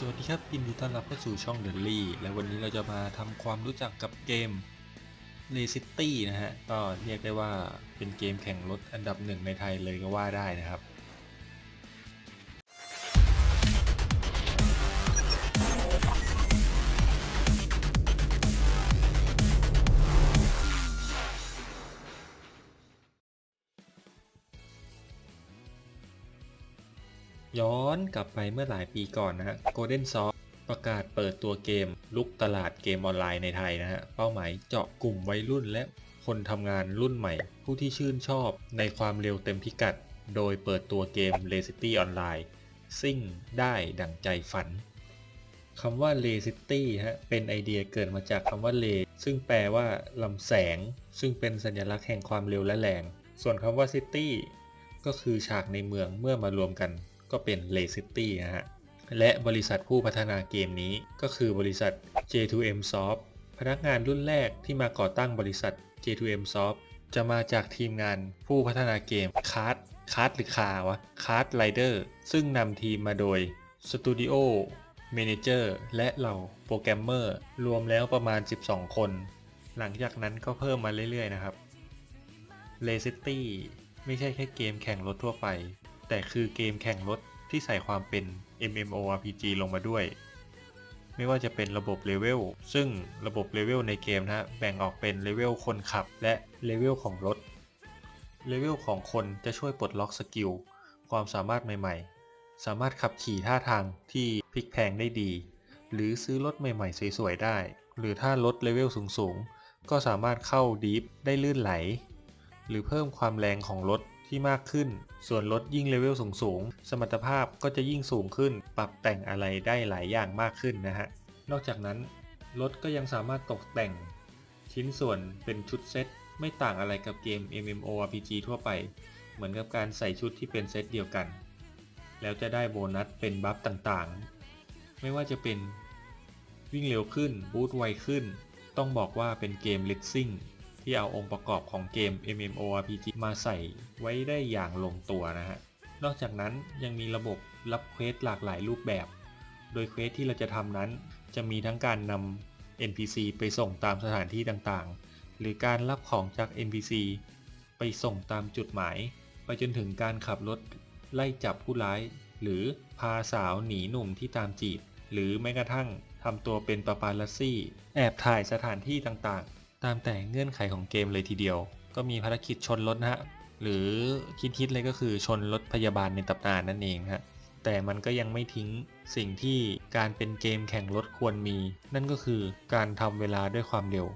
สวัสดีครับยินดีต้อนรับเข้าสู่ช่องเดลลี่และวันนี้เราจะมาทำความรู้จักกับเกม l a City นะฮะก็เรียกได้ว่าเป็นเกมแข่งรถอันดับหนึ่งในไทยเลยก็ว่าได้นะครับ ย้อนกลับไปเมื่อหลายปีก่อนนะฮะ Golden Soft ประกาศเปิดตัวเกม ลุกตลาดเกมออนไลน์ในไทยนะฮะ เป้าหมายเจาะกลุ่มวัยรุ่นและคนทำงานรุ่นใหม่ ผู้ที่ชื่นชอบในความเร็วเต็มพิกัด โดยเปิดตัวเกม l a City Online ซิ่งได้ดั่งใจฝันคำว่า l a City ฮะ เป็นไอเดียเกิดมาจากคำว่า l ซึ่งแปลว่าลำแสง ซึ่งเป็นสัญลักษณ์แห่งความเร็วและแรง ส่วนคำว่า City ก็คือฉากในเมืองเมื่อมารวมกัน ก็เป็น l a City นะฮะ และบริษัทผู้พัฒนาเกมนี้ก็คือบริษัท J2M Soft พนักงานรุ่นแรกที่มาก่อตั้งบริษัท J2M Soft จะมาจากทีมงานผู้พัฒนาเกม Card Card หรือคาวะ Card Rider ซึ่งนำทีมมาโดย Studio Manager และเหล่าโปรแกรมเมอร์รวมแล้วประมาณ 12 คน หลังจากนั้นก็เพิ่มมาเรื่อยๆนะครับ l a City ไม่ใช่แค่เกมแข่งรถทั่วไป แต่คือเกมแข่งรถที่ใส่ความเป็น MMORPG ลงมาด้วย ไม่ว่าจะเป็นระบบเลเวล ซึ่งระบบเลเวลในเกมนะแบ่งออกเป็นเลเวลคนขับ และเลเวลของรถ เลเวลของคนจะช่วยปลดล็อกสกิล ความสามารถใหม่ ๆ สามารถขับขี่ท่าทางที่พลิกแพงได้ดี หรือซื้อรถใหม่ๆ สวยๆ ได้ หรือถ้ารถเลเวลสูงๆ ก็สามารถเข้าดีฟได้ลื่นไหล หรือเพิ่มความแรงของรถ ที่มากขึ้น ส่วนรถยิ่งเลเวลสูงๆ สมรรถภาพก็จะยิ่งสูงขึ้น ปรับแต่งอะไรได้หลายอย่างมากขึ้นนะฮะ นอกจากนั้นรถก็ยังสามารถตกแต่ง ชิ้นส่วนเป็นชุดเซตไม่ต่างอะไรกับเกม MMORPG ทั่วไป เหมือนกับการใส่ชุดที่เป็นเซตเดียวกัน แล้วจะได้โบนัสเป็นบัฟต่างๆ ไม่ว่าจะเป็นวิ่งเร็วขึ้น บูตไวขึ้น ต้องบอกว่าเป็นเกม l e ซิ่ง ที่เอาองค์ประกอบของเกม MMORPG มาใส่ไว้ได้อย่างลงตัวนะฮะ นอกจากนั้นยังมีระบบรับเควสหลากหลายรูปแบบ โดยเควสที่เราจะทำนั้น จะมีทั้งการนำ NPC ไปส่งตามสถานที่ต่างๆ หรือการรับของจาก NPC ไปส่งตามจุดหมาย ไปจนถึงการขับรถไล่จับผู้ร้าย หรือพาสาวหนีหนุ่มที่ตามจีบ หรือแม้กระทั่งทำตัวเป็นปาปาลัสซี่ แอบถ่ายสถานที่ต่างๆ ตามแต่เงื่อนไขของเกมเลยทีเดียว ก็มีภารกิจชนรถนะฮะ หรือคิดๆเลยก็คือชนรถพยาบาลในตำนานนั่นเองฮะ แต่มันก็ยังไม่ทิ้งสิ่งที่การเป็นเกมแข่งรถควรมี นั่นก็คือการทำเวลาด้วยความเร็ว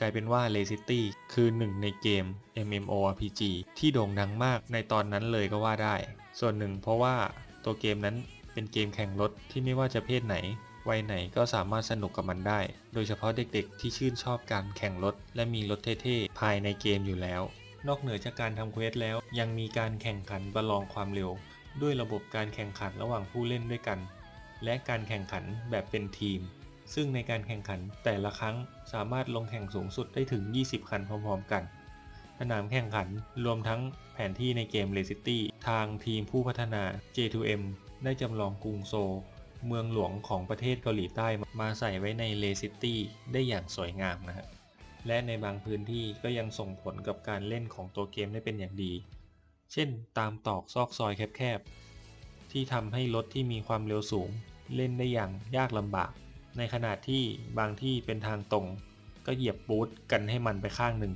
กลายเป็นว่า l a City คือหนึ่งในเกม MMORPG ที่โด่งดังมากในตอนนั้นเลยก็ว่าได้ ส่วนหนึ่งเพราะว่าตัวเกมนั้นเป็นเกมแข่งรถที่ไม่ว่าจะเพศไหน วัยไหนก็สามารถสนุกกับมันได้ โดยเฉพาะเด็กๆ ที่ชื่นชอบการแข่งรถ และมีรถเท่ๆ ภายในเกมอยู่แล้ว นอกเหนือจากการทำเควสแล้ว ยังมีการแข่งขันประลองความเร็ว ด้วยระบบการแข่งขันระหว่างผู้เล่นด้วยกัน และการแข่งขันแบบเป็นทีม ซึ่งในการแข่งขันแต่ละครั้งสามารถลงแข่งสูงสุดได้ถึง 20 คันพร้อมๆกันสนามแข่งขันรวมทั้งแผนที่ในเกม l a City ทางทีมผู้พัฒนา J2M ได้จำลองกรุงโซล เมืองหลวงของประเทศเกาหลีใต้มาใส่ไว้ใน l a City ได้อย่างสวยงามนะฮะและในบางพื้นที่ก็ยังส่งผลกับการเล่นของตัวเกมได้เป็นอย่างดี เช่น ตามตอกซอกซอยแคบๆ ที่ทำให้รถที่มีความเร็วสูง เล่นได้อย่างยากลำบาก ในขณะที่บางที่เป็นทางตรง ก็เหยียบบูทกันให้มันไปข้างหนึ่ง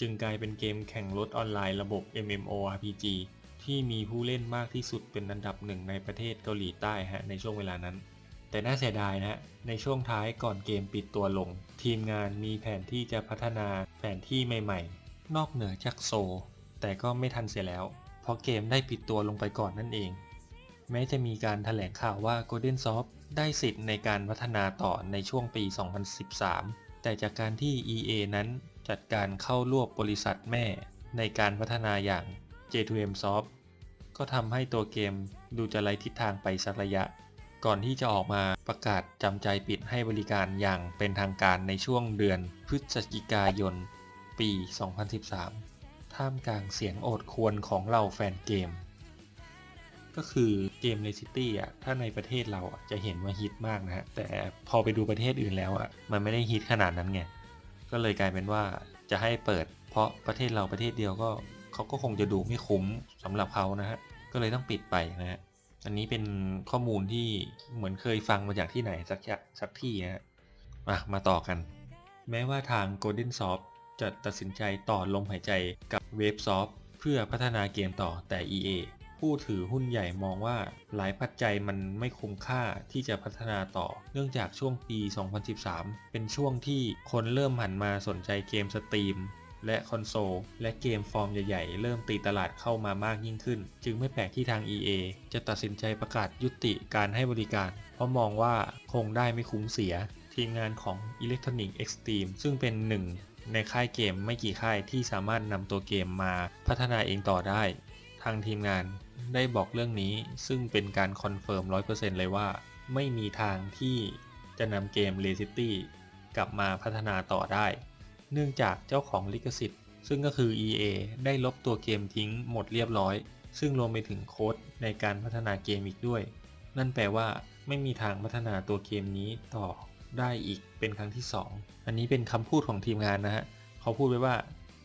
จึงกลายเป็นเกมแข่งรถออนไลน์ระบบ MMORPG ที่มีผู้เล่นมากที่สุดเป็นอันดับหนึ่งในประเทศเกาหลีใต้ฮะในช่วงเวลานั้น แต่น่าเสียดายนะฮะในช่วงท้ายก่อนเกมปิดตัวลง ทีมงานมีแผนที่จะพัฒนาแผนที่ใหม่ ๆ นอกเหนือจากโซลแต่ก็ไม่ทันเสียแล้ว เพราะเกมได้ปิดตัวลงไปก่อนนั่นเอง แม้จะมีการถแถลงข่าวว่า Golden Soft ได้สิทธิ์ในการพัฒนาต่อในช่วงปี 2013 แต่จากการที่ EA นั้นจัดการเข้ารวบบริษัทแม่ในการพัฒนาอย่าง J2M Soft ก็ทำให้ตัวเกมดูจะไร้ทิศทางไปสักระยะ ก่อนที่จะออกมาประกาศจำใจปิดให้บริการอย่างเป็นทางการในช่วงเดือนพฤศจิกายน ปี 2013 ท่ามกลางเสียงโอดควญของเหล่าแฟนเกม ก็คือเกม l e City อะ ถ้าในประเทศเราอะจะเห็นว่าฮิตมากนะฮะแต่พอไปดูประเทศอื่นแล้วอะ มันไม่ได้ฮิตขนาดนั้นไง ก็เลยกลายเป็นว่าจะให้เปิด เพราะประเทศเราประเทศเดียวก็ เขาก็คงจะดูไม่คุ้มสำหรับเขานะฮะก็เลยต้องปิดไปนะฮะอันนี้เป็นข้อมูลที่เหมือนเคยฟังมาจากที่ไหนสักสักที่นะฮะมามาต่อกัน แม้ว่าทาง Golden Soft จะตัดสินใจต่อลมหายใจกับ Wavesoft เพื่อพัฒนาเกมต่อแต่ EA ผู้ถือหุ้นใหญ่มองว่าหลายปัจจัยมันไม่คุ้มค่าที่จะพัฒนาต่อ เนื่องจากช่วงปี 2013 เป็นช่วงที่คนเริ่มหันมาสนใจเกมสตรีม และคอนโซลและเกมฟอร์มใหญ่ๆ เริ่มตีตลาดเข้ามามากยิ่งขึ้น จึงไม่แปลกที่ทาง EA จะตัดสินใจประกาศยุติการให้บริการ เพราะมองว่าคงได้ไม่คุ้มเสีย ทีมงานของ Electronic Extreme ซึ่งเป็นหนึ่งในค่ายเกมไม่กี่ค่ายที่สามารถนำตัวเกมมาพัฒนาเองต่อได้ ทางทีมงานได้บอกเรื่องนี้ซึ่งเป็นการคอนเฟิร์ม 100%เลยว่า ไม่มีทางที่จะนำเกม l e City กลับมาพัฒนาต่อได้ เนื่องจากเจ้าของลิขสิทธิ์ ซึ่งก็คือ EA ได้ลบตัวเกมทิ้งหมดเรียบร้อย ซึ่งรวมไปถึงโค้ดในการพัฒนาเกมอีกด้วย นั่นแปลว่าไม่มีทางพัฒนาตัวเกมนี้ต่อได้อีกเป็นครั้งที่ 2 อันนี้เป็นคำพูดของทีมงานนะฮะ เขาพูดไว้ว่า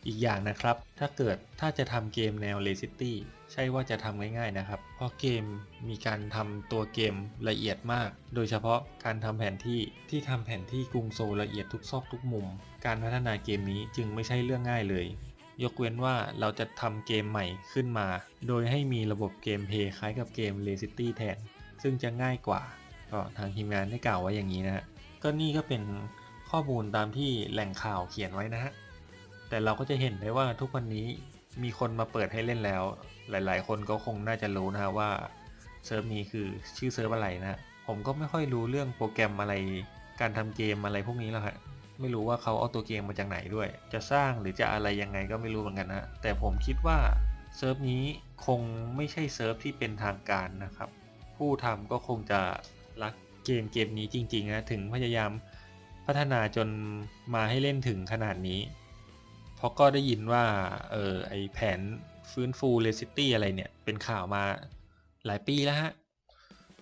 อีกอย่างนะครับ ถ้าเกิดถ้าจะทำเกมแนว l e City ใช่ว่าจะทำง่ายๆนะครับ เพราะเกมมีการทำตัวเกมละเอียดมาก โดยเฉพาะการทำแผนที่ที่ทำแผนที่กรุงโซลละเอียดทุกซอกทุกมุม การพัฒนาเกมนี้จึงไม่ใช่เรื่องง่ายเลย ยกเว้นว่าเราจะทำเกมใหม่ขึ้นมา โดยให้มีระบบเกมเพลย์คล้ายกับเกม l e City แทน ซึ่งจะง่ายกว่า ก็ทางทีมงานได้กล่าวไว้อย่างนี้นะฮะก็นี่ก็เป็นข้อมูลตามที่แหล่งข่าวเขียนไว้นะฮะ แต่เราก็จะเห็นได้ว่าทุกวันนี้มีคนมาเปิดให้เล่นแล้ว หลาย ๆ คนก็คงน่าจะรู้นะฮะว่าเซิร์ฟนี้คือชื่อเซิร์ฟอะไรนะผมก็ไม่ค่อยรู้เรื่องโปรแกรมอะไร การทำเกมอะไรพวกนี้แล้วฮะไม่รู้ว่าเขาเอาตัวเกมมาจากไหนด้วย จะสร้างหรือจะอะไรยังไงก็ไม่รู้เหมือนกันนะแต่ผมคิดว่าเซิร์ฟนี้คงไม่ใช่เซิร์ฟที่เป็นทางการนะครับ ผู้ทำก็คงจะรักเกมเกมนี้จริงๆนะถึงพยายามพัฒนาจนมาให้เล่นถึงขนาดนี้ ราะก็ได้ยินว่าเออไอแผนฟื้นฟูเลซิตี้อะไรเนี่ย เป็นข่าวมาหลายปีแล้วฮะ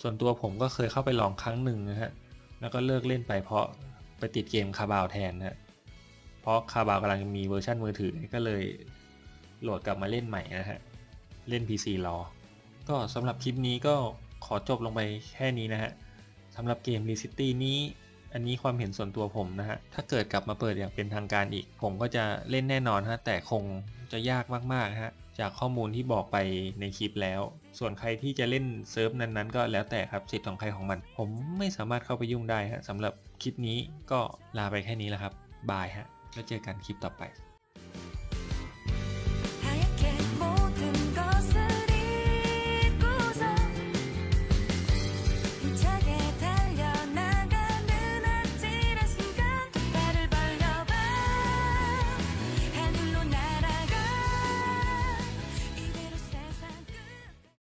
ส่วนตัวผมก็เคยเข้าไปลองครั้งหนึ่งนะฮะ แล้วก็เลิกเล่นไปเพราะไปติดเกมคาบาวแทนนะฮะ เพราะคาบาวกำลังมีเวอร์ชันมือถือก็เลยโหลดกลับมาเล่นใหม่นะฮะ เล่น PC รอ ก็สำหรับคลิปนี้ก็ขอจบลงไปแค่นี้นะฮะสำหรับเกม r e c i t y นี้ อันนี้ความเห็นส่วนตัวผมนะฮะ ถ้าเกิดกลับมาเปิดอย่างเป็นทางการอีก ผมก็จะเล่นแน่นอนฮะ แต่คงจะยากมากๆฮะ จากข้อมูลที่บอกไปในคลิปแล้ว ส่วนใครที่จะเล่นเซิร์ฟนั้นๆ ก็แล้วแต่ครับสิทธิ์ของใครของมัน ผมไม่สามารถเข้าไปยุ่งได้ฮะสำหรับคลิปนี้ก็ลาไปแค่นี้แล้วครับ บายฮะ แล้วเจอกันคลิปต่อไป